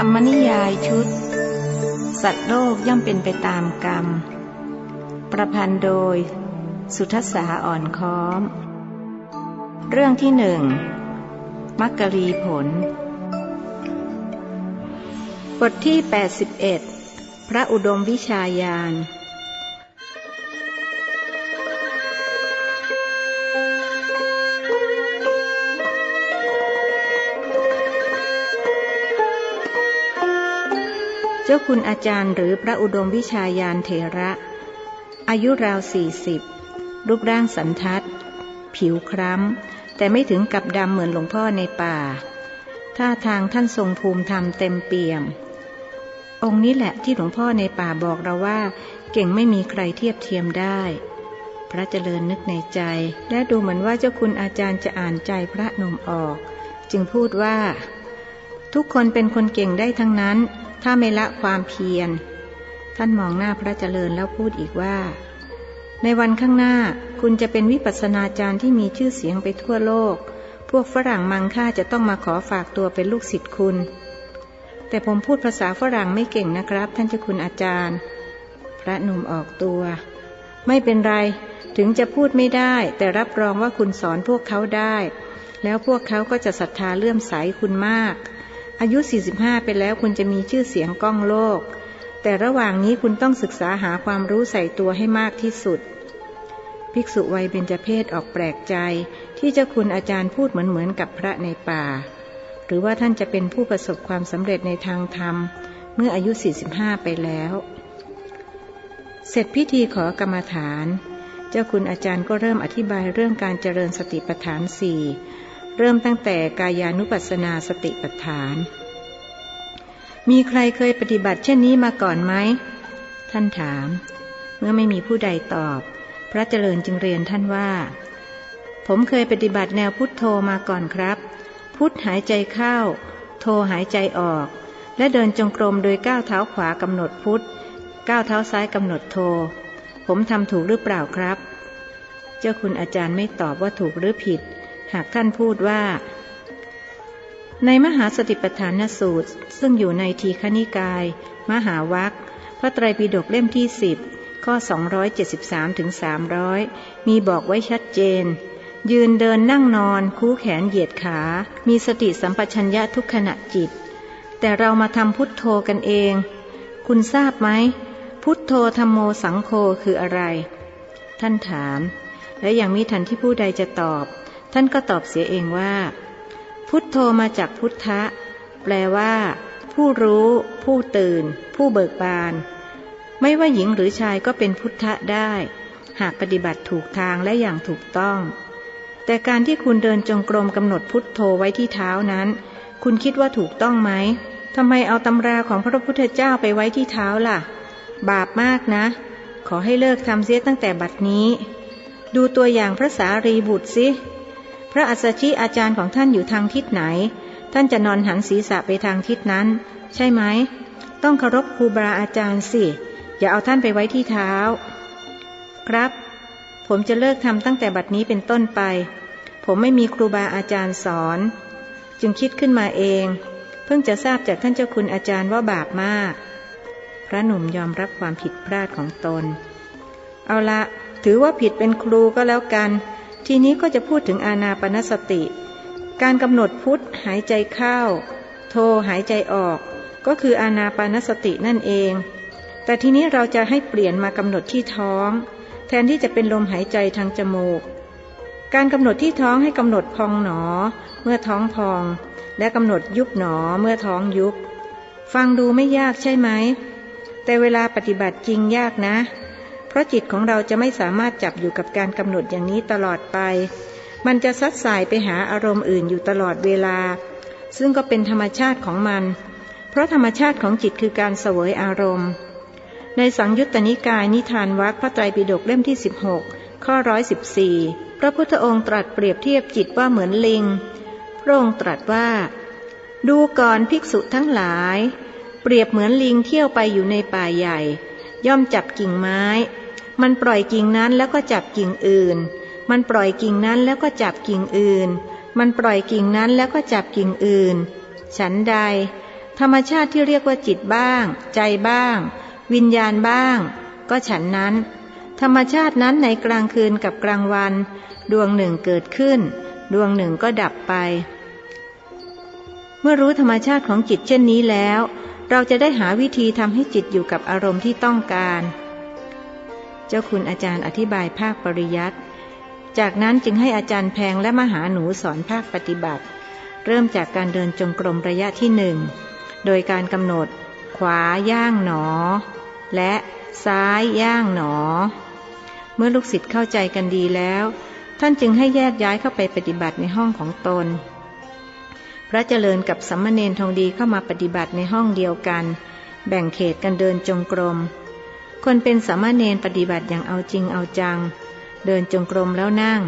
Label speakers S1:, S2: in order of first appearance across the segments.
S1: รรมนิยายชุด สัตว์โลกย่อมเป็นไปตามกรรม ประพันธ์โดย สุทศาอ่อนค้อม เรื่องที่หนึ่งมักกะรีผล บทที่ 81 พระอุดมวิชายาน จ้าคุณอาจารย์หรือพระอุดมวิชายานเถระ อายุราวสี่สิบรูปร่างสันทัด ผิวคล้ำ แต่ไม่ถึงกับดำเหมือนหลวงพ่อในป่า ท่าทางท่านทรงภูมิธรรมเต็มเปี่ยม องค์นี้แหละที่หลวงพ่อในป่าบอกเราว่า เก่งไม่มีใครเทียบเทียมได้ พระเจริญนึกในใจ และดูเหมือนว่าเจ้าคุณอาจารย์จะอ่านใจพระนมออก จึงพูดว่า ทุกคนเป็นคนเก่งได้ทั้งนั้น ถ้าไม่ละความเพียร ท่านมองหน้าพระเจริญแล้วพูดอีกว่า ในวันข้างหน้าคุณจะเป็นวิปัสสนาจารย์ที่มีชื่อเสียงไปทั่วโลก พวกฝรั่งมังค่าจะต้องมาขอฝากตัวเป็นลูกศิษย์คุณ แต่ผมพูดภาษาฝรั่งไม่เก่งนะครับ ท่านเจ้าคุณอาจารย์ พระหนุ่มออกตัว ไม่เป็นไร ถึงจะพูดไม่ได้ แต่รับรองว่าคุณสอนพวกเขาได้ แล้วพวกเขาก็จะศรัทธาเลื่อมใสคุณมาก อายุ 45 ไปแล้วคุณจะมีชื่อเสียงก้องโลก แต่ระหว่างนี้คุณต้องศึกษาหาความรู้ใส่ตัวให้มากที่สุด ภิกษุวัยเบญจเพศออกแปลกใจ ที่เจ้าคุณอาจารย์พูดเหมือนเหมือนกับพระในป่า หรือว่าท่านจะเป็นผู้ประสบความสำเร็จในทางธรรม เมื่ออายุ 45 ไปแล้ว เสร็จพิธีขอกรรมฐาน เจ้าคุณอาจารย์ก็เริ่มอธิบายเรื่องการเจริญสติปัฏฐานสี่ เริ่มตั้งแต่กายานุปัสสนาสติปัฏฐาน มีใครเคยปฏิบัติเช่นนี้มาก่อนไหม ท่านถาม เมื่อไม่มีผู้ใดตอบ พระเจริญจึงเรียนท่านว่า ผมเคยปฏิบัติแนวพุทโธมาก่อนครับ พุทหายใจเข้า โทหายใจออก และเดินจงกรมโดยก้าวเท้าขวากำหนดพุทก้าวเท้าซ้ายกำหนดโท ผมทำถูกหรือเปล่าครับ เจ้าคุณอาจารย์ไม่ตอบว่าถูกหรือผิด หากท่านพูดว่า ในมหาสติปัฏฐานสูตร ซึ่งอยู่ในทีฆนิกาย มหาวัคพระไตรปิฎกเล่มที่สิบข้อ 273ถึง300 มีบอกไว้ชัดเจน ยืนเดินนั่งนอน คู่แขนเหยียดขา มีสติสัมปชัญญะทุกขณะจิต แต่เรามาทำพุทโธกันเอง คุณทราบไหม พุทโธธรรมโมสังโฆคืออะไร ท่านถาม และยังมีทันที่ผู้ใดจะตอบ ท่านก็ตอบเสียเองว่า พุทโธมาจากพุทธะ แปลว่า ผู้รู้ ผู้ตื่น ผู้เบิกบาน ไม่ว่าหญิงหรือชายก็เป็นพุทธะได้ หากปฏิบัติถูกทางและอย่างถูกต้อง แต่การที่คุณเดินจงกรมกำหนดพุทโธไว้ที่เท้านั้น คุณคิดว่าถูกต้องไหมทำไมเอาตำราของพระพุทธเจ้าไปไว้ที่เท้าล่ะ บาปมากนะ ขอให้เลิกทำเสียตั้งแต่บัดนี้ ดูตัวอย่างพระสารีบุตรสิ พระอัสชิอาจารย์ของท่านอยู่ทางทิศไหน ท่านจะนอนหันศีรษะไปทางทิศนั้น ใช่ไหม ต้องเคารพครูบาอาจารย์สิ อย่าเอาท่านไปไว้ที่เท้า ครับ ผมจะเลิกทำตั้งแต่บัดนี้เป็นต้นไป ผมไม่มีครูบาอาจารย์สอน จึงคิดขึ้นมาเอง เพิ่งจะทราบจากท่านเจ้าคุณอาจารย์ว่าบาปมาก พระหนุ่มยอมรับความผิดพลาดของตน เอาละถือว่าผิดเป็นครูก็แล้วกัน ทีนี้ก็จะพูดถึงอาณาปณสติ การกำหนดพุทธหายใจเข้า โทหายใจออก ก็คืออาณาปณสตินั่นเอง แต่ทีนี้เราจะให้เปลี่ยนมากำหนดที่ท้อง แทนที่จะเป็นลมหายใจทางจมูก การกำหนดที่ท้องให้กำหนดพองหนอ เมื่อท้องพอง และกำหนดยุบหนอเมื่อท้องยุบ ฟังดูไม่ยากใช่ไหม แต่เวลาปฏิบัติจริงยากนะเพราะจิตของเราจะไม่สามารถจับอยู่กับการกำหนดอย่างนี้ตลอดไป มันจะซัดสายไปหาอารมณ์อื่นอยู่ตลอดเวลา ซึ่งก็เป็นธรรมชาติของมัน เพราะธรรมชาติของจิตคือการเสวยอารมณ์ ในสังยุตตนิกายนิทานวัคพระไตรปิฎกเล่มที่ 16 ข้อร้อยสิบสี่พระพุทธองค์ตรัสเปรียบเทียบจิตว่าเหมือนลิง พระองค์ตรัสว่า ดูก่อนภิกษุทั้งหลาย เปรียบเหมือนลิงเที่ยวไปอยู่ในป่าใหญ่ ย่อมจับกิ่งไม้ มันปล่อยกิ่งนั้นแล้วก็จับกิ่งอื่น มันปล่อยกิ่งนั้นแล้วก็จับกิ่งอื่น มันปล่อยกิ่งนั้นแล้วก็จับกิ่งอื่น ฉันใด ธรรมชาติที่เรียกว่าจิตบ้าง ใจบ้าง วิญญาณบ้าง ก็ฉันนั้น ธรรมชาตินั้นในกลางคืนกับกลางวัน ดวงหนึ่งเกิดขึ้น ดวงหนึ่งก็ดับไป เมื่อรู้ธรรมชาติของจิตเช่นนี้แล้ว เราจะได้หาวิธีทำให้จิตอยู่กับอารมณ์ที่ต้องการ เจ้าคุณอาจารย์อธิบายภาคปริยัติ จากนั้นจึงให้อาจารย์แพงและมหาหนูสอนภาคปฏิบัติ เริ่มจากการเดินจงกรมระยะที่หนึ่ง โดยการกำหนด ขวาย่างหนอ และซ้ายย่างหนอ เมื่อลูกศิษย์เข้าใจกันดีแล้ว ท่านจึงให้แยกย้ายเข้าไปปฏิบัติในห้องของตน พระเจริญกับสัมมเนนทองดีเข้ามาปฏิบัติในห้องเดียวกัน แบ่งเขตกันเดินจงกรม คนเป็นสัมเนนปฏิบัติอย่างเอาจริงเอาจัง เดินจงกรมแล้วนั่ง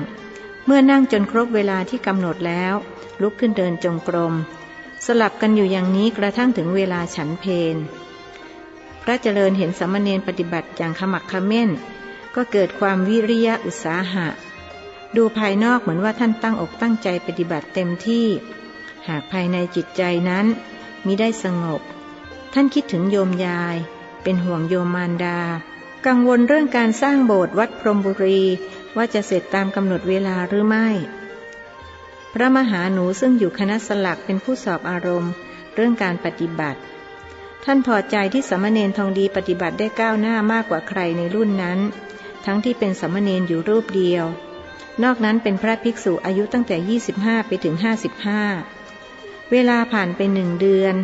S1: เมื่อนั่งจนครบเวลาที่กำหนดแล้ว ลุกขึ้นเดินจงกรม สลับกันอยู่อย่างนี้กระทั่งถึงเวลาฉันเพนพระเจริญเห็นสามเณรปฏิบัติอย่างขมักขม้น ก็เกิดความวิริยะอุตสาหะ ดูภายนอกเหมือนว่าท่านตั้งอกตั้งใจปฏิบัติเต็มที่ หากภายในจิตใจนั้นมิได้สงบ ท่านคิดถึงโยมยาย เป็นห่วงโยมารดา กังวลเรื่องการสร้างโบสถ์วัดพรมบุรี ว่าจะเสร็จตามกำหนดเวลาหรือไม่ พระมหาหนูซึ่งอยู่คณะสลักเป็นผู้สอบอารมณ์ เรื่องการปฏิบัติ ท่านพอใจที่สมณเณรทองดีปฏิบัติได้ก้าวหน้ามากกว่าใครในรุ่นนั้น ทั้งที่เป็นสมณเณรอยู่รูปเดียว นอกนั้นเป็นพระภิกษุอายุตั้งแต่ 25 ไปถึง 55เวลาผ่านไปหนึ่งเดือน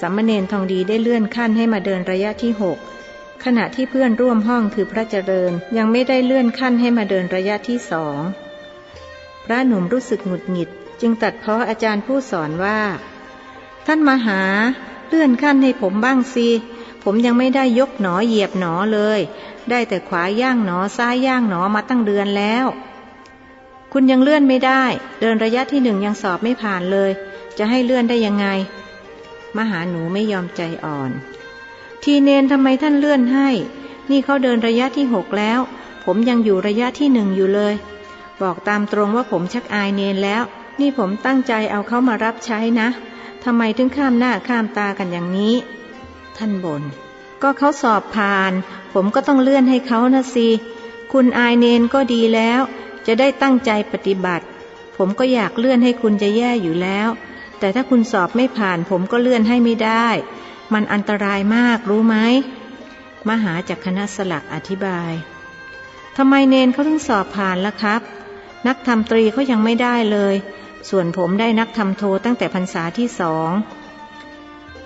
S1: สมณเณรทองดีได้เลื่อนขั้นให้มาเดินระยะที่6ขณะที่เพื่อนร่วมห้องคือพระเจริญยังไม่ได้เลื่อนขั้นให้มาเดินระยะที่สองพระหนุ่มรู้สึกหงุดหงิด จึงตัดเพาะอาจารย์ผู้สอนว่า ท่านมาหาเลื่อนขั้นให้ผมบ้างสิผมยังไม่ได้ยกหนอเหยียบหนอเลย ได้แต่ขวาย่างหนอซ้ายย่างหนอมาตั้งเดือนแล้ว คุณยังเลื่อนไม่ได้ เดินระยะที่หนึ่งยังสอบไม่ผ่านเลย จะให้เลื่อนได้ยังไง มหาหนูไม่ยอมใจอ่อน ทีเนนทำไมท่านเลื่อนให้ นี่เขาเดินระยะที่หกแล้ว ผมยังอยู่ระยะที่หนึ่งอยู่เลย บอกตามตรงว่าผมชักอายเนนแล้ว นี่ผมตั้งใจเอาเขามารับใช้นะทำไมถึงข้ามหน้าข้ามตากันอย่างนี้ ท่านบน่นก็เขาสอบผ่าน ผมก็ต้องเลื่อนให้เขานะสิคุณอายเนนก็ดีแล้ว จะได้ตั้งใจปฏิบัติ ผมก็อยากเลื่อนให้คุณจะแย่อยู่แล้ว แต่ถ้าคุณสอบไม่ผ่านผมก็เลื่อนให้ไม่ได้ มันอันตรายมากรู้ไหม มหาจากคณะสลักอธิบายทำไมเนนเขาถึงสอบผ่านล่ะครับ นักทำตรีเขายังไม่ได้เลย ส่วนผมได้นักทำโทตั้งแต่พรรษาที่สอง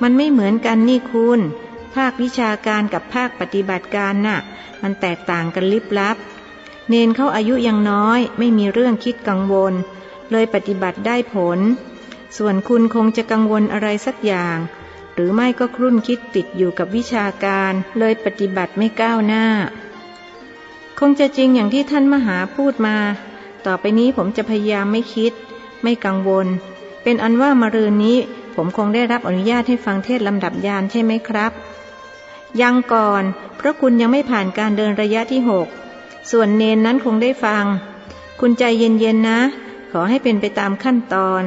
S1: มันไม่เหมือนกันนี่คุณ ภาควิชาการกับภาคปฏิบัติการน่ะ มันแตกต่างกันลิบลับ เนนเขาอายุยังน้อย ไม่มีเรื่องคิดกังวล เลยปฏิบัติได้ผล ส่วนคุณคงจะกังวลอะไรสักอย่าง หรือไม่ก็ครุ่นคิดติดอยู่กับวิชาการ เลยปฏิบัติไม่ก้าวหน้า คงจะจริงอย่างที่ท่านมหาพูดมา ต่อไปนี้ผมจะพยายามไม่คิด ไม่กังวล เป็นอันว่ามารืนนี้ ผมคงได้รับอนุญาตให้ฟังเทศลำดับยานใช่ไหมครับ ยังก่อน เพราะคุณยังไม่ผ่านการเดินระยะที่หกส่วนเนนนั้นคงได้ฟัง คุณใจเย็นๆนะ ขอให้เป็นไปตามขั้นตอน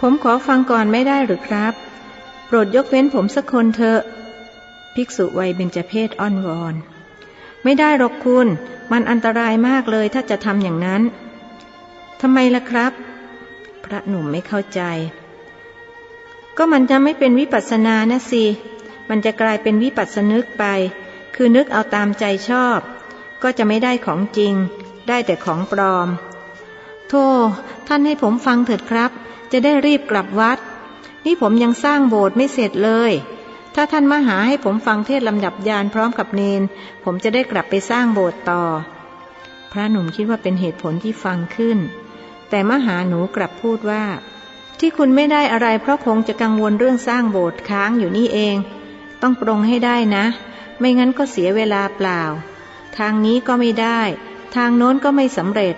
S1: ผมขอฟังก่อนไม่ได้หรือครับ โปรดยกเว้นผมสักคนเถอะ ภิกษุวัยเบญจเพศอ้อนวอน ไม่ได้หรอกคุณ มันอันตรายมากเลยถ้าจะทำอย่างนั้นทำไมล่ะครับ พระหนุ่มไม่เข้าใจ ก็มันจะไม่เป็นวิปัสสนานะสิ มันจะกลายเป็นวิปัสสนึกไป คือนึกเอาตามใจชอบ ก็จะไม่ได้ของจริง ได้แต่ของปลอม โธ่ท่านให้ผมฟังเถิดครับ จะได้รีบกลับวัด นี่ผมยังสร้างโบสถ์ไม่เสร็จเลย ถ้าท่านมาหาให้ผมฟังเทศลำดับยานพร้อมกับเนน ผมจะได้กลับไปสร้างโบสถ์ต่อ พระหนุ่มคิดว่าเป็นเหตุผลที่ฟังขึ้น แต่มหาหนูกลับพูดว่า ที่คุณไม่ได้อะไรเพราะคงจะกังวลเรื่องสร้างโบสถ์ค้างอยู่นี่เอง ต้องปรงให้ได้นะ ไม่งั้นก็เสียเวลาเปล่า ทางนี้ก็ไม่ได้ ทางโน้นก็ไม่สำเร็จ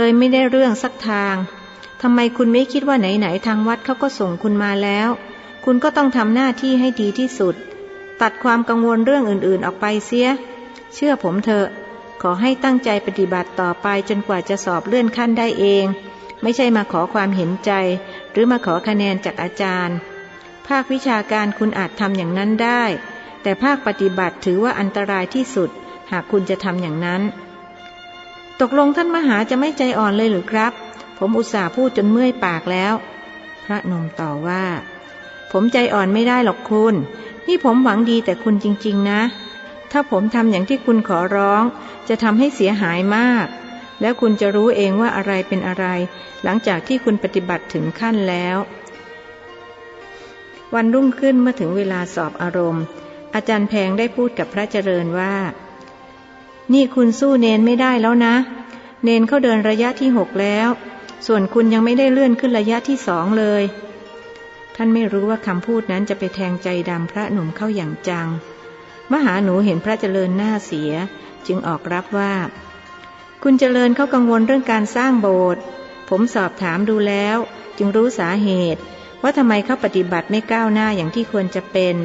S1: เลยไม่ได้เรื่องสักทางทำไมคุณไม่คิดว่าไหนๆทางวัดเขาก็ส่งคุณมาแล้ว คุณก็ต้องทำหน้าที่ให้ดีที่สุด ตัดความกังวลเรื่องอื่นๆออกไปเสีย เชื่อผมเถอะ ขอให้ตั้งใจปฏิบัติต่อไปจนกว่าจะสอบเลื่อนขั้นได้เอง ไม่ใช่มาขอความเห็นใจ หรือมาขอคะแนนจากอาจารย์ภภาควิชาการคุณอาจทำอย่างนั้นได้ แต่ภาคปฏิบัติถือว่าอันตรายที่สุด หากคุณจะทำอย่างนั้น ตกลงท่านมหาจะไม่ใจอ่อนเลยหรือครับ ผมอุตส่าห์พูดจนเมื่อยปากแล้ว พระนมต่อว่า ผมใจอ่อนไม่ได้หรอกคุณ นี่ผมหวังดีแต่คุณจริง ๆ นะ ถ้าผมทำอย่างที่คุณขอร้อง จะทำให้เสียหายมาก แล้วคุณจะรู้เองว่าอะไรเป็นอะไร หลังจากที่คุณปฏิบัติถึงขั้นแล้ว วันรุ่งขึ้นเมื่อถึงเวลาสอบอารมณ์ อาจารย์แพงได้พูดกับพระเจริญว่า นี่คุณสู้เนนไม่ได้แล้วนะ เนนเขาเดินระยะที่หกแล้ว ส่วนคุณยังไม่ได้เลื่อนขึ้นระยะที่สองเลย ท่านไม่รู้ว่าคำพูดนั้นจะไปแทงใจดำพระหนุ่มเข้าอย่างจัง มหาหนูเห็นพระเจริญหน้าเสีย จึงออกรับว่า คุณเจริญเขากังวลเรื่องการสร้างโบสถ์ผมสอบถามดูแล้ว จึงรู้สาเหตุ ว่าทำไมเขาปฏิบัติไม่ก้าวหน้าอย่างที่ควรจะเป็น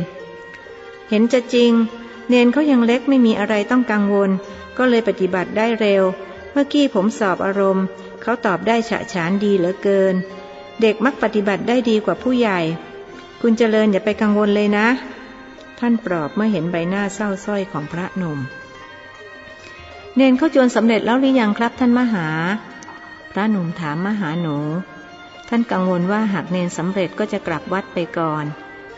S1: เห็นจะจริง เนนเขายังเล็กไม่มีอะไรต้องกังวล ก็เลยปฏิบัติได้เร็ว เมื่อกี้ผมสอบอารมณ์ เขาตอบได้ฉะฉานดีเหลือเกิน เด็กมักปฏิบัติได้ดีกว่าผู้ใหญ่ คุณเจริญอย่าไปกังวลเลยนะ ท่านปลอบเมื่อเห็นใบหน้าเศร้าส้อยของพระหนุ่มเนนเขาจวนสำเร็จแล้วหรือยังครับท่านมหา พระหนุ่มถามมหาหนู ท่านกังวลว่าหากเนนสำเร็จก็จะกลับวัดไปก่อน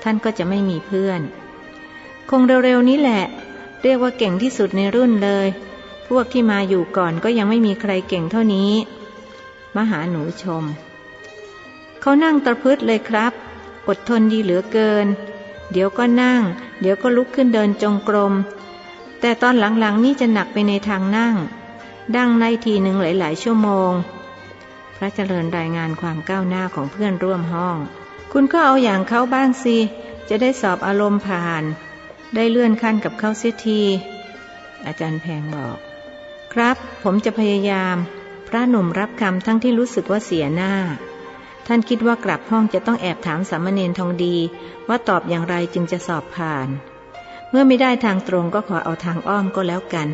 S1: ท่านก็จะไม่มีเพื่อน คงเร็วๆนี้แหละ เรียกว่าเก่งที่สุดในรุ่นเลย พวกที่มาอยู่ก่อนก็ยังไม่มีใครเก่งเท่านี้ มหาหนูชม เขานั่งตะพืดเลยครับ อดทนดีเหลือเกิน เดี๋ยวก็นั่ง เดี๋ยวก็ลุกขึ้นเดินจงกรม แต่ตอนหลังๆนี่จะหนักไปในทางนั่ง ดังในทีหนึ่งหลาย ๆ ชั่วโมง พระเจริญรายงานความก้าวหน้าของเพื่อนร่วมห้อง คุณก็เอาอย่างเขาบ้างสิ จะได้สอบอารมณ์ผ่าน ได้เลื่อนขั้นกับเขาเสียที อาจารย์แพงบอก ครับผมจะพยายาม พระหนุ่มรับคำทั้งที่รู้สึกว่าเสียหน้า ท่านคิดว่ากลับห้องจะต้องแอบถามสามเณรทองดี ว่าตอบอย่างไรจึงจะสอบผ่าน เมื่อไม่ได้ทางตรงก็ขอเอาทางอ้อมก็แล้วกัน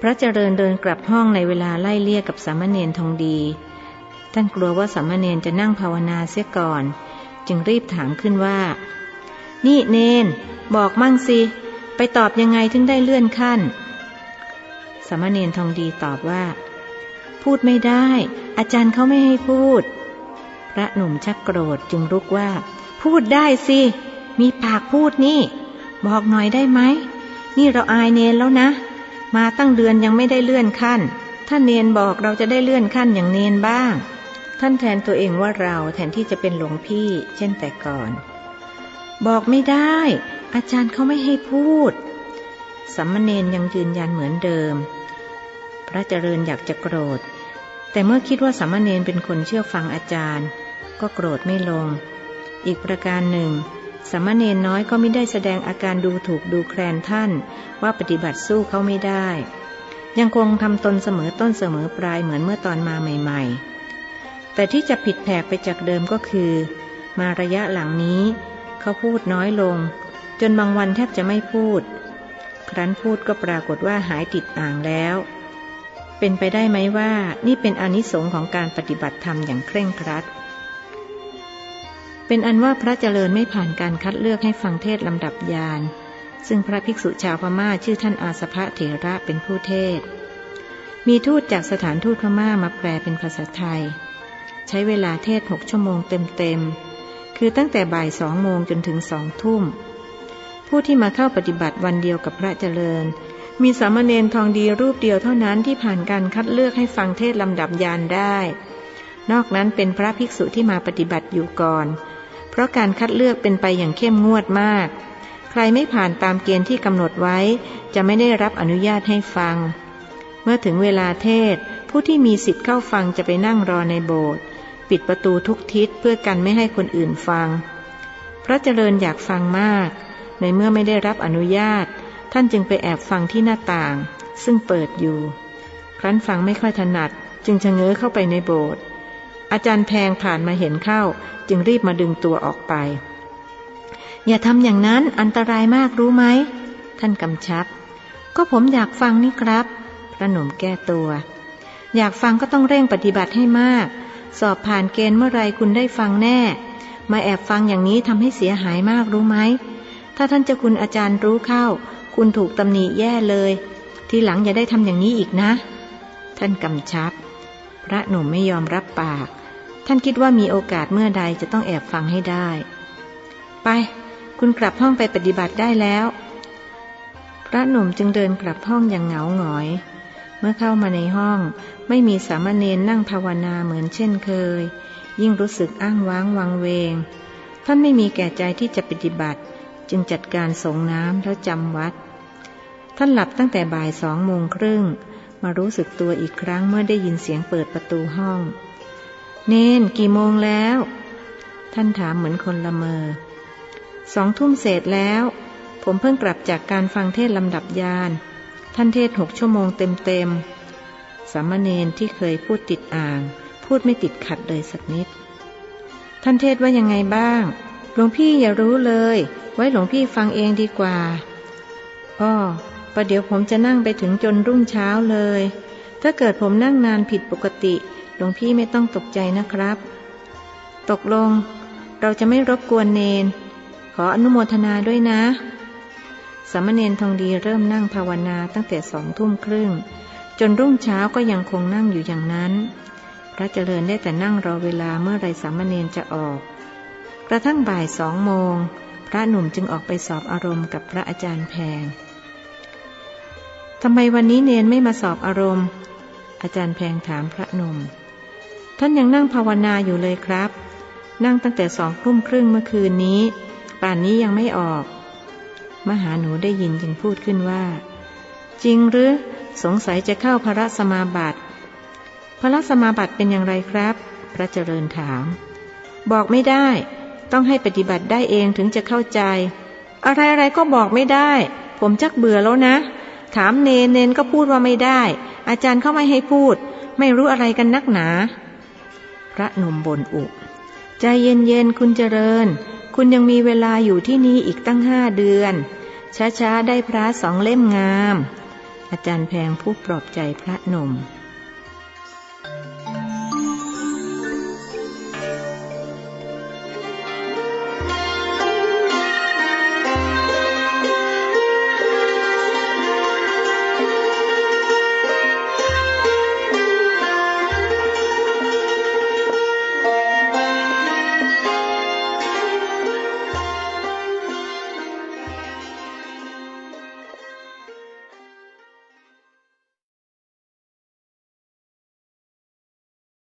S1: พระเจริญเดินกลับห้องในเวลาไล่เลี่ยกับสามเณรทองดีท่านกลัวว่าสามเณรจะนั่งภาวนาเสียก่อน จึงรีบถามขึ้นว่า นี่เนน บอกมั่งสิ ไปตอบยังไงถึงได้เลื่อนขั้นสามเณรทองดีตอบว่า พูดไม่ได้ อาจารย์เขาไม่ให้พูด พระหนุ่มชักโกรธจึงรุกว่า พูดได้สิ มีปากพูดนี่ บอกหน่อยได้ไหม นี่เราอายเนนแล้วนะ มาตั้งเดือนยังไม่ได้เลื่อนขั้น ถ้าเนนบอกเราจะได้เลื่อนขั้นอย่างเนนบ้าง ท่านแทนตัวเองว่าเราแทนที่จะเป็นหลวงพี่ เช่นแต่ก่อน บอกไม่ได้ อาจารย์เขาไม่ให้พูดสัมมเนนยังยืนยันเหมือนเดิม พระเจริญอยากจะโกรธ แต่เมื่อคิดว่าสัมมเนนเป็นคนเชื่อฟังอาจารย์ ก็โกรธไม่ลง อีกประการหนึ่งสัมมเนนน้อยก็ไม่ได้แสดงอาการดูถูกดูแคลนท่าน ว่าปฏิบัติสู้เขาไม่ได้ ยังคงทำตนเสมอต้นเสมอปลายเหมือนเมื่อตอนมาใหม่ ๆ แต่ที่จะผิดแผกไปจากเดิมก็คือ มาระยะหลังนี้ เขาพูดน้อยลง จนบางวันแทบจะไม่พูด ครั้นพูดก็ปรากฏว่าหายติดอ่างแล้ว เป็นไปได้ไหมว่านี่เป็นอนิสงค์ของการปฏิบัติธรรมอย่างเคร่งครัด เป็นอันว่าพระเจริญไม่ผ่านการคัดเลือกให้ฟังเทศลำดับยานซึ่งพระภิกษุชาวพม่าชื่อท่านอาสภะเถระเป็นผู้เทศ มีทูตจากสถานทูตพม่ามาแปลเป็นภาษาไทย ใช้เวลาเทศหกชั่วโมงเต็มๆ คือตั้งแต่บ่ายสองโมงจนถึงสองทุ่ม ผู้ที่มาเข้าปฏิบัติวันเดียวกับพระเจริญ มีสามเณรทองดีรูปเดียวเท่านั้นที่ผ่านการคัดเลือกให้ฟังเทศลำดับยานได้ นอกนั้นเป็นพระภิกษุที่มาปฏิบัติอยู่ก่อน เพราะการคัดเลือกเป็นไปอย่างเข้มงวดมาก ใครไม่ผ่านตามเกณฑ์ที่กำหนดไว้ จะไม่ได้รับอนุญาตให้ฟัง เมื่อถึงเวลาเทศผู้ที่มีสิทธิ์เข้าฟังจะไปนั่งรอในโบสถ์ ปิดประตูทุกทิศเพื่อกันไม่ให้คนอื่นฟัง พระเจริญอยากฟังมาก ในเมื่อไม่ได้รับอนุญาต ท่านจึงไปแอบฟังที่หน้าต่าง ซึ่งเปิดอยู่ ครั้นฟังไม่ค่อยถนัด จึงชะเง้อเข้าไปในโบสถ์อาจารย์แพงผ่านมาเห็นเข้า จึงรีบมาดึงตัวออกไป อย่าทำอย่างนั้นอันตรายมากรู้ไหม ท่านกำชับ ก็ผมอยากฟังนี่ครับ พระหนุ่มแก้ตัว อยากฟังก็ต้องเร่งปฏิบัติให้มาก สอบผ่านเกณฑ์เมื่อไรคุณได้ฟังแน่ มาแอบฟังอย่างนี้ทำให้เสียหายมากรู้ไหม ถ้าท่านเจ้าคุณอาจารย์รู้เข้า คุณถูกตำหนิแย่เลย ทีหลังอย่าได้ทำอย่างนี้อีกนะ ท่านกำชับ พระหนุ่มไม่ยอมรับปาก ท่านคิดว่ามีโอกาสเมื่อใดจะต้องแอบฟังให้ได้ ไป คุณกลับห้องไปปฏิบัติได้แล้ว พระหนุ่มจึงเดินกลับห้องอย่างเหงาหงอย เมื่อเข้ามาในห้อง ไม่มีสามเณรนั่งภาวนาเหมือนเช่นเคย ยิ่งรู้สึกอ้างว้างวังเวง ท่านไม่มีแก่ใจที่จะปฏิบัติ จึงจัดการส่งน้ำแล้วจำวัด ท่านหลับตั้งแต่บ่ายสองโมงครึ่ง มารู้สึกตัวอีกครั้งเมื่อได้ยินเสียงเปิดประตูห้อง เนนกี่โมงแล้ว ท่านถามเหมือนคนละเมอสองทุ่มเศษแล้ว ผมเพิ่งกลับจากการฟังเทศลำดับยาน ท่านเทศหกชั่วโมงเต็มๆสามเณรที่เคยพูดติดอ่าง พูดไม่ติดขัดเลยสักนิด ท่านเทศว่ายังไงบ้าง หลวงพี่อย่ารู้เลย ไว้หลวงพี่ฟังเองดีกว่าอ้อประเดี๋ยวผมจะนั่งไปถึงจนรุ่งเช้าเลย ถ้าเกิดผมนั่งนานผิดปกติ หลวงพี่ไม่ต้องตกใจนะครับ ตกลง เราจะไม่รบกวนเนน ขออนุโมทนาด้วยนะ สามเณรทองดีเริ่มนั่งภาวนาตั้งแต่สองทุ่มครึ่ง จนรุ่งเช้าก็ยังคงนั่งอยู่อย่างนั้น พระเจริญได้แต่นั่งรอเวลาเมื่อไรสามเณรจะออก กระทั่งบ่ายสองโมง พระหนุ่มจึงออกไปสอบอารมณ์กับพระอาจารย์แพงทำไมวันนี้เนนไม่มาสอบอารมณ์ อาจารย์แพงถามพระหนุ่ม ท่านยังนั่งภาวนาอยู่เลยครับ นั่งตั้งแต่สองทุ่มครึ่งเมื่อคืนนี้ ป่านนี้ยังไม่ออก มหาหนูได้ยินจึงพูดขึ้นว่า จริงหรือ สงสัยจะเข้าพระสมาบัติพระสมาบัติเป็นอย่างไรครับ พระเจริญถาม บอกไม่ได้ ต้องให้ปฏิบัติได้เองถึงจะเข้าใจ อะไรๆก็บอกไม่ได้ ผมจักเบื่อแล้วนะ ถามเนเนนก็พูดว่าไม่ได้ อาจารย์เข้าไม่ให้พูด ไม่รู้อะไรกันนักหนา พระนมบนอุ ใจเย็นๆคุณเจริญ คุณยังมีเวลาอยู่ที่นี่อีกตั้งห้าเดือน ช้าๆ ได้พระสองเล่มงาม อาจารย์แพงผู้ปลอบใจพระหนุ่ม